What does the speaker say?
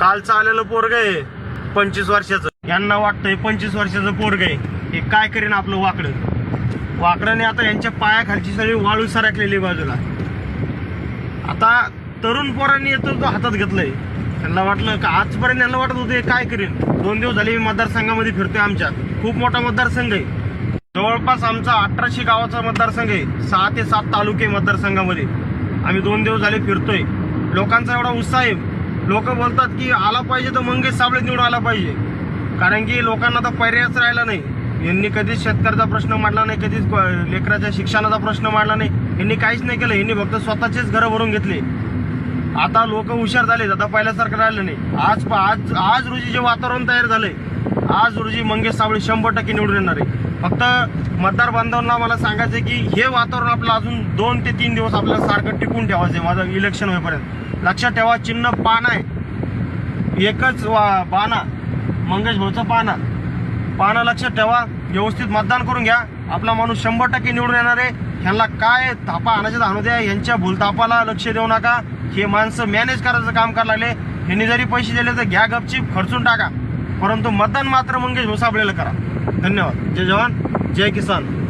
कालचं आलेलं पोरग आहे. पंचवीस वर्षाचं. यांना वाटतंय पंचवीस वर्षाचं पोरग आहे. हे काय करीन आपलं वाकडं? वाकडाने आता यांच्या पायाखालची सगळी वाळू सरकलेली बाजूला. आता तरुण पोरांनी येतो तो हातात घेतलंय. त्यांना वाटलं का आजपर्यंत यांना वाटत होते काय करीन? दोन दिवस झाले मी मतदारसंघामध्ये फिरतोय आमच्या. खूप मोठा मतदारसंघ आहे. जवळपास आमचा अठराशे गावाचा मतदारसंघ आहे. सहा ते सात तालुके मतदारसंघामध्ये. आम्ही दोन दिवस झाले फिरतोय. लोकांचा एवढा उत्साह आहे. लोक बोलतात की आला पाहिजे तर मंगेश साबळे निवडून आला पाहिजे. कारण की लोकांना तर पर्यायच राहिला नाही. यांनी कधीच शेतकऱ्याचा प्रश्न मांडला नाही कधीच लेकराच्या शिक्षणाचा प्रश्न मांडला नाही. यांनी काहीच नाही केलं यांनी फक्त स्वतःचेच घरं भरून घेतले. आता लोक हुशार झाले आता पहिल्यासारखं राहिलं नाही. आज आज आज रोजी जे वातावरण तयार झालंय आज रोजी मंगेश साबळे शंभर टक्के निवडून येणार आहे. फक्त मतदार बांधवांना मला सांगायचं आहे की हे वातावरण आपलं अजून दोन ते तीन दिवस आपल्याला सारखं टिकून ठेवायचं आहे माझं इलेक्शन होईपर्यंत. लक्षात ठेवा चिन्ह पान आहे. एकच वा बाणा. मंगेश भाऊचं पाना. पाना लक्षात ठेवा व्यवस्थित मतदान करून घ्या. आपला माणूस शंभर टक्के निवडून येणार आहे. ह्यांना काय थापा आणायचं आणू द्या. यांच्या भूलतापाला लक्ष देऊ नका. हे माणसं मॅनेज करायचं काम करायला लागले. ह्यांनी जरी पैसे दिले तर घ्या गपचीप खर्चून टाका. परंतु मतदान मात्र मंगेश भोसाबळेला करा. धन्यवाद. जय जवान जय किसान.